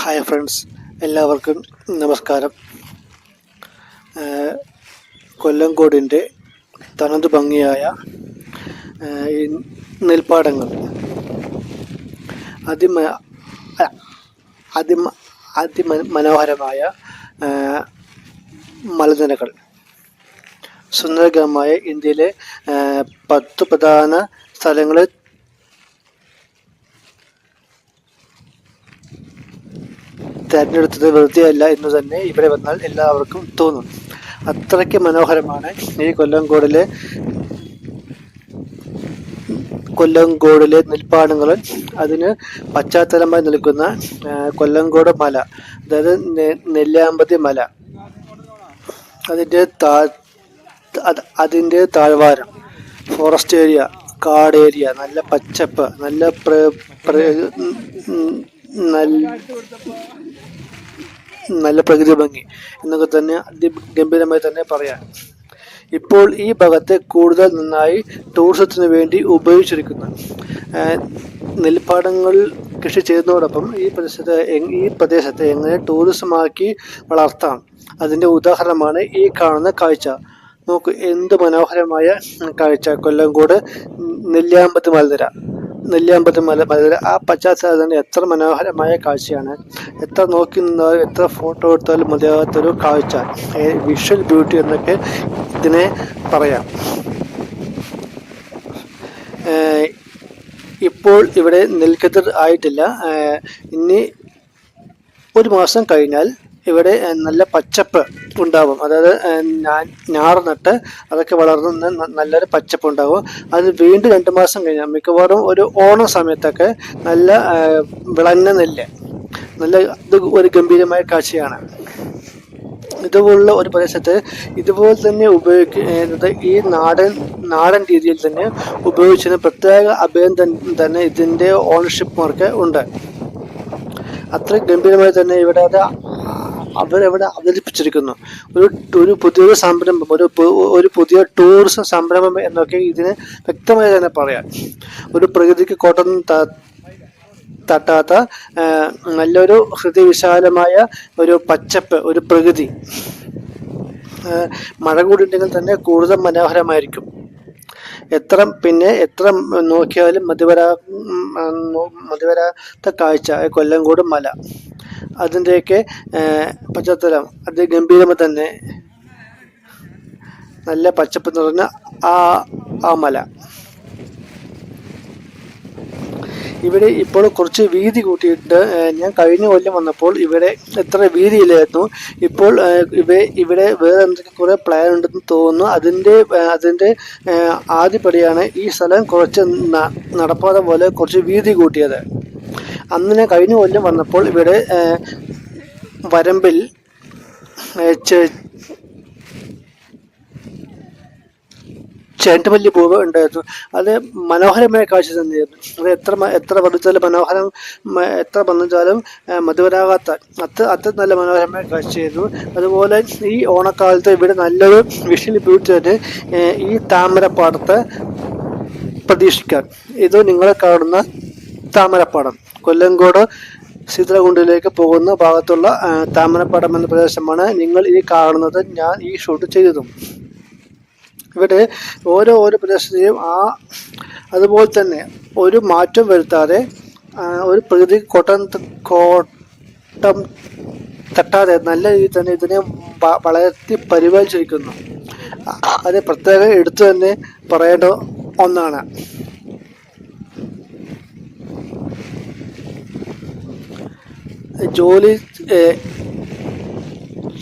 Hi friends എല്ലാവർക്കും നമസ്കാരം. കൊല്ലംകോടിന്റെ തനത് ഭംഗിയായ നെൽപ്പാടങ്ങൾ. അതിമ അതിമ അതിമനോഹരമായ മലനിരകൾ. സുന്ദരകരമായ ഇന്ത്യയിലെ പത്ത് പ്രധാന സ്ഥലങ്ങളിൽ തിരഞ്ഞെടുത്തത് വെറുതെയല്ല എന്ന് തന്നെ ഇവിടെ വന്നാൽ എല്ലാവർക്കും തോന്നും. അത്രയ്ക്ക് മനോഹരമാണ് ഈ കൊല്ലംകോടിലെ കൊല്ലംകോടിലെ നെൽപ്പാടങ്ങൾ അതിന് പശ്ചാത്തലമായി നിൽക്കുന്ന കൊല്ലംകോട് മല അതായത് നെല്ലിയാമ്പതി മല. അതിന്റെ താ അത് അതിന്റെ താഴ്വാരം ഫോറസ്റ്റ് ഏരിയ കാട് ഏരിയ നല്ല പച്ചപ്പ് നല്ല പ്ര- നല്ല നല്ല പ്രകൃതി ഭംഗി എന്നൊക്കെ തന്നെ അതിഗംഭീരമായി തന്നെ പറയാം. ഇപ്പോൾ ഈ ഭാഗത്തെ കൂടുതൽ നന്നായി ടൂറിസത്തിന് വേണ്ടി ഉപയോഗിച്ചിരിക്കുന്നു. നെൽപ്പാടങ്ങളിൽ കൃഷി ചെയ്യുന്നതോടൊപ്പം ഈ പ്രദേശത്തെ ഈ പ്രദേശത്തെ എങ്ങനെ ടൂറിസമാക്കി വളർത്താം അതിന്റെ ഉദാഹരണമാണ് ഈ കാണുന്ന കാഴ്ച. നോക്കൂ എന്ത് മനോഹരമായ കാഴ്ച. കൊല്ലംകോട് നെല്ലിയാമ്പതി മലനിര. നെല്ലിയാമ്പതി മല മലനിര ആ പശ്ചാത്തലം തന്നെ എത്ര മനോഹരമായ കാഴ്ചയാണ്. എത്ര നോക്കി നിന്നാലും എത്ര ഫോട്ടോ എടുത്താലും മതിയാകാത്തൊരു കാഴ്ച. വിഷ്വൽ ബ്യൂട്ടി എന്നൊക്കെ ഇതിനെ പറയാം. ഇപ്പോൾ ഇവിടെ നെൽക്കതിർ ആയിട്ടില്ല. ഇനി ഒരു മാസം കഴിഞ്ഞാൽ ഇവിടെ നല്ല പച്ചപ്പ് ഉണ്ടാവും. അതായത് ഞാറ് നട്ട് അതൊക്കെ വളർന്ന് നല്ലൊരു പച്ചപ്പ് ഉണ്ടാവും. അത് വീണ്ടും രണ്ട് മാസം കഴിഞ്ഞാൽ മിക്കവാറും ഒരു ഓണം സമയത്തൊക്കെ നല്ല വിളഞ്ഞ നെല്ല്. നല്ല ഇത് ഒരു ഗംഭീരമായ കാഴ്ചയാണ്. ഇതുപോലുള്ള ഒരു പ്രദേശത്ത് ഇതുപോലെ തന്നെ ഉപയോഗിക്കുന്നത് ഈ നാടൻ നാടൻ രീതിയിൽ തന്നെ ഉപയോഗിച്ചതിന് പ്രത്യേക അഭയം തന്നെ ഇതിന്റെ ഓണർഷിപ്പ്മാർക്ക് ഉണ്ട്. അത്ര ഗംഭീരമായി തന്നെ ഇവിടെ അത് അവരവിടെ അവതരിപ്പിച്ചിരിക്കുന്നു. ഒരു ഒരു പുതിയൊരു സംരംഭം ഒരു ഒരു പുതിയ ടൂറിസം സംരംഭം എന്നൊക്കെ ഇതിന് വ്യക്തമായി തന്നെ പറയാം. ഒരു പ്രകൃതിക്ക് കോട്ടം തട്ടാത്ത നല്ലൊരു ഹൃദയവിശാലമായ ഒരു പച്ചപ്പ് ഒരു പ്രകൃതി. മഴ കൂടി ഉണ്ടെങ്കിൽ തന്നെ കൂടുതൽ മനോഹരമായിരിക്കും. എത്ര പിന്നെ എത്ര നോക്കിയാലും മതിവരാ മതിവരാത്ത കാഴ്ച കൊല്ലംകോട് മല. അതിന്റെയൊക്കെ പശ്ചാത്തലം. അത് ഗംഭീരമായി തന്നെ നല്ല പച്ചപ്പ് നിറഞ്ഞ ആ ആ മല. ഇവിടെ ഇപ്പോൾ കുറച്ച് വീതി കൂട്ടിയിട്ട് ഞാൻ കഴിഞ്ഞ കൊല്ലം വന്നപ്പോൾ ഇവിടെ എത്ര വീതിയില്ലായിരുന്നു ഇപ്പോൾ ഇവ ഇവിടെ വേറെ എന്തൊക്കെ കുറേ പ്ലാൻ ഉണ്ടെന്ന് തോന്നുന്നു. അതിന്റെ അതിന്റെ ആദ്യപടിയാണ് ഈ സ്ഥലം കുറച്ച് നടപ്പാത പോലെ കുറച്ച് വീതി കൂട്ടിയത്. അന്ന് ഞാൻ കഴിഞ്ഞ കൊല്ലം വന്നപ്പോൾ ഇവിടെ വരമ്പിൽ ഏഹ്, ചെ- പൂവ് ഉണ്ടായിരുന്നു. അത് മനോഹരമായ കാഴ്ച തന്നെയായിരുന്നു അത് എത്ര എത്ര വർദ്ധിച്ചാലും മനോഹരം എത്ര വർദ്ധിച്ചാലും മധുവരാകാത്ത അത് അത്ര നല്ല മനോഹരമായ കാഴ്ചയായിരുന്നു. അതുപോലെ ഈ ഓണക്കാലത്ത് ഇവിടെ നല്ലൊരു വിഷയം ബ്യൂട്ടി തന്നെ ഈ താമരപ്പാടത്ത് പ്രതീക്ഷിക്കാം. ഇത് നിങ്ങളെ കാണുന്ന താമരപ്പാടം. കൊല്ലങ്കോട് സീതലകുണ്ടിലേക്ക് പോകുന്ന ഭാഗത്തുള്ള താമരപ്പാടം എന്ന പ്രദേശമാണ് നിങ്ങൾ ഈ കാണുന്നത്. ഞാൻ ഈ ഷൂട്ട് ചെയ്തതും. ഇവിടെ ഓരോ ഓരോ പ്രദേശത്തെയും ആ അതുപോലെ തന്നെ ഒരു മാറ്റം വരുത്താതെ ഒരു പ്രകൃതി കോട്ടം കോട്ടം തട്ടാതെ നല്ല രീതിയിൽ തന്നെ ഇതിനെ വളർത്തി പരിപാലിച്ചിരിക്കുന്നു. അത് പ്രത്യേകം എടുത്തു തന്നെ പറയേണ്ട ഒന്നാണ്. ജോലി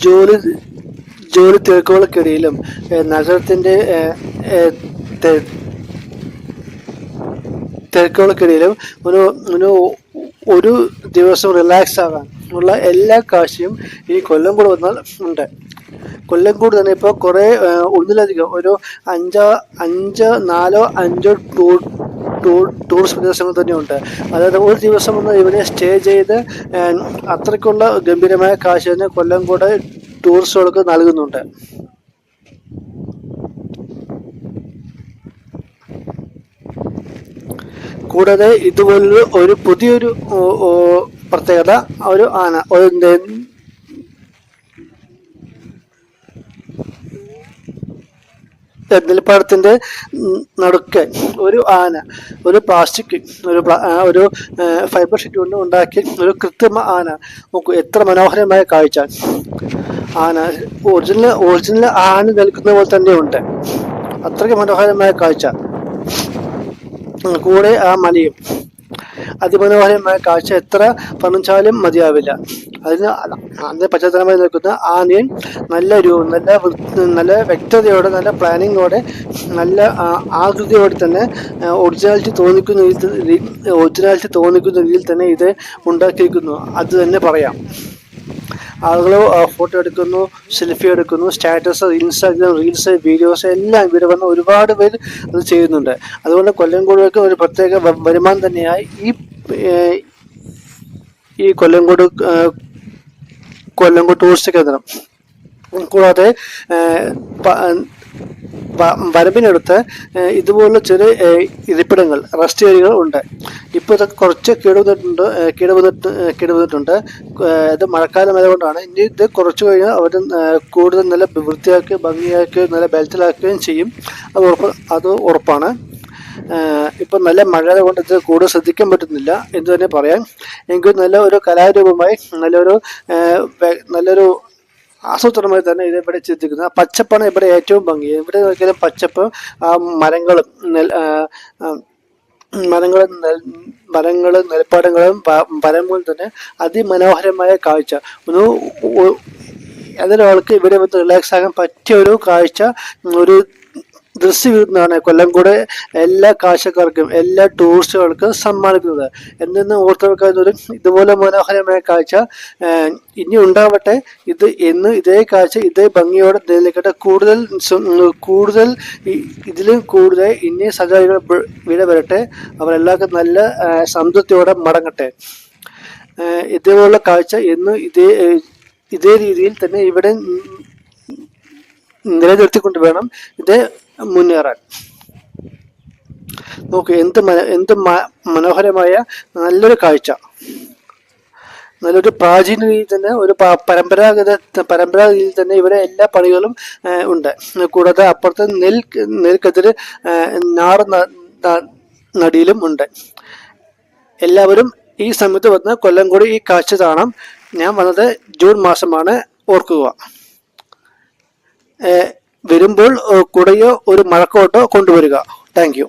ജോലി ജോലി തിരക്കുകൾക്കിടയിലും നഗരത്തിന്റെ തിരക്കുകൾക്കിടയിലും ഒരു ഒരു ഒരു ദിവസം റിലാക്സ് ആകാൻ ഉള്ള എല്ലാ കാശിയും ഈ കൊല്ലംകോട് വന്നാൽ ഉണ്ട്. കൊല്ലംകോട് തന്നെ ഇപ്പോൾ കുറേ ഒന്നിലധികം ഒരു അഞ്ചോ അഞ്ചോ നാലോ അഞ്ചോ ടൂർ ടൂറിസ്റ്റ് പ്രദേശങ്ങൾ തന്നെയുണ്ട്. അതായത് ഒരു ദിവസം ഒന്ന് ഇവനെ സ്റ്റേ ചെയ്ത് അത്രയ്ക്കുള്ള ഗംഭീരമായ കാശ് തന്നെ കൊല്ലം കൂടെ ടൂറിസ്റ്റുകൾക്ക് നൽകുന്നുണ്ട്. കൂടാതെ ഇതുപോലൊരു ഒരു പുതിയൊരു പ്രത്യേകത ഒരു ആന ഒരു നെൽപ്പാടത്തിന്റെ നടുക്ക് ഒരു ആന ഒരു പ്ലാസ്റ്റിക് ഒരു ഒരു ഫൈബർ ഷീറ്റ് കൊണ്ട് ഉണ്ടാക്കി ഒരു കൃത്രിമ ആന. നോക്കൂ എത്ര മനോഹരമായ കാഴ്ച. ആന ഒറിജിനൽ ഒറിജിനൽ ആന നിൽക്കുന്ന പോലെ തന്നെ ഉണ്ട് അത്രയ്ക്ക് മനോഹരമായ കാഴ്ച. കൂടെ ആ മലയും. അതിമനോഹരമായ കാഴ്ച എത്ര പറഞ്ഞാലും മതിയാവില്ല. അതിന് അതിന്റെ പശ്ചാത്തലമായി നിൽക്കുന്ന ആനയും നല്ല രൂ നല്ല നല്ല വ്യക്തതയോടെ നല്ല പ്ലാനിങ്ങോടെ നല്ല ആ, ആകൃതിയോടെ തന്നെ ഒറിജിനാലിറ്റി തോന്നിക്കുന്ന ഒറിജിനാലിറ്റി തോന്നിക്കുന്ന രീതിയിൽ തന്നെ ഇത് ഉണ്ടാക്കിയിരിക്കുന്നു. അത് തന്നെ പറയാം. ആളുകൾ ഫോട്ടോ എടുക്കുന്നു സെൽഫി എടുക്കുന്നു സ്റ്റാറ്റസ് ഇൻസ്റ്റാഗ്രാം റീൽസ് വീഡിയോസ് എല്ലാം ഇവിടെ വന്ന് ഒരുപാട് പേര് അത് ചെയ്യുന്നുണ്ട്. അതുകൊണ്ട് കൊല്ലംകോടുകൾക്ക് ഒരു പ്രത്യേക വരുമാനം തന്നെയായി. ഈ ഈ കൊല്ലംകോട് കൊല്ലംകോട് ടൂറിസ്റ്റ് കേന്ദ്രം. കൂടാതെ വരമ്പിനടുത്ത് ഇതുപോലുള്ള ചെറിയ ഇരിപ്പിടങ്ങൾ റെസ്റ്റ് ഏരിയകൾ ഉണ്ട്. ഇപ്പോൾ ഇതൊക്കെ കുറച്ച് കേടുവന്നിട്ടുണ്ട് കേടുവന്നിട്ട് കേടുവന്നിട്ടുണ്ട്. ഇത് മഴക്കാലം ആയതുകൊണ്ടാണ് ഇനി ഇത് കുറച്ച് കഴിഞ്ഞാൽ അവർ കൂടുതൽ നല്ല വൃത്തിയാക്കുകയും ഭംഗിയാക്കുകയും നല്ല ബെൽറ്റിലാക്കുകയും ചെയ്യും. അത് ഉറപ്പ് അത് ഉറപ്പാണ്. ഇപ്പം നല്ല മഴ കൊണ്ട് ഇത് കൂടുതൽ ശ്രദ്ധിക്കാൻ പറ്റുന്നില്ല എന്ന് തന്നെ പറയാം. എങ്കിൽ നല്ല ഒരു കലാരൂപമായി നല്ലൊരു നല്ലൊരു ആസൂത്രണമായി തന്നെ ഇത് ഇവിടെ ചിന്തിക്കുന്നത് പച്ചപ്പാണ് ഇവിടെ ഏറ്റവും ഭംഗി. ഇവിടെ നോക്കിയാലും പച്ചപ്പ് മരങ്ങളും മരങ്ങളും മരങ്ങളും നെൽപ്പാടങ്ങളും വരമ്പോൾ തന്നെ അതിമനോഹരമായ കാഴ്ച. ഒന്ന് ഏതൊരാൾക്ക് ഇവിടെ വന്ന് റിലാക്സ് ആകാൻ പറ്റിയ ഒരു കാഴ്ച ഒരു ദൃശ്യവിരുന്നാണ് കൊല്ലംകോട് എല്ലാ കാഴ്ചക്കാർക്കും എല്ലാ ടൂറിസ്റ്റുകൾക്കും സമ്മാനിക്കുന്നത്. എന്നെന്ന് ഓർത്തു വെക്കാവുന്ന ഒരു ഇതുപോലെ മനോഹരമായ കാഴ്ച ഇനി ഉണ്ടാവട്ടെ. ഇത് എന്ന് ഇതേ കാഴ്ച ഇതേ ഭംഗിയോടെ നിലനിൽക്കട്ടെ. കൂടുതൽ കൂടുതൽ ഇതിലും കൂടുതൽ ഇനി സഞ്ചാരികൾ ഇവിടെ വരട്ടെ. അവരെല്ലാവർക്കും നല്ല സംതൃപ്തിയോടെ മടങ്ങട്ടെ. ഇതേപോലുള്ള കാഴ്ച എന്ന് ഇതേ ഇതേ രീതിയിൽ തന്നെ ഇവിടെ നിലനിർത്തിക്കൊണ്ട് വേണം. ഇത് മുന്നേറാൻ. നോക്ക് എന്ത് മന- എന്ത് മനോഹരമായ നല്ലൊരു കാഴ്ച. നല്ലൊരു പ്രാചീന രീതിയിൽ തന്നെ ഒരു പരമ്പരാഗത പരമ്പരാഗത രീതിയിൽ തന്നെ ഇവിടെ എല്ലാ പണികളും ഉണ്ട്. കൂടാതെ അപ്പുറത്ത് നെൽ നെൽക്കതിര് നാറ് നടിയിലും ഉണ്ട്. എല്ലാവരും ഈ സമയത്ത് വന്ന് കൊല്ലം കൂടി ഈ കാഴ്ച കാണാം. ഞാൻ വന്നത് ജൂൺ മാസമാണ് ഓർക്കുക. വരുമ്പോൾ കുടയോ ഒരു മഴക്കോട്ടോ കൊണ്ടുവരിക. താങ്ക്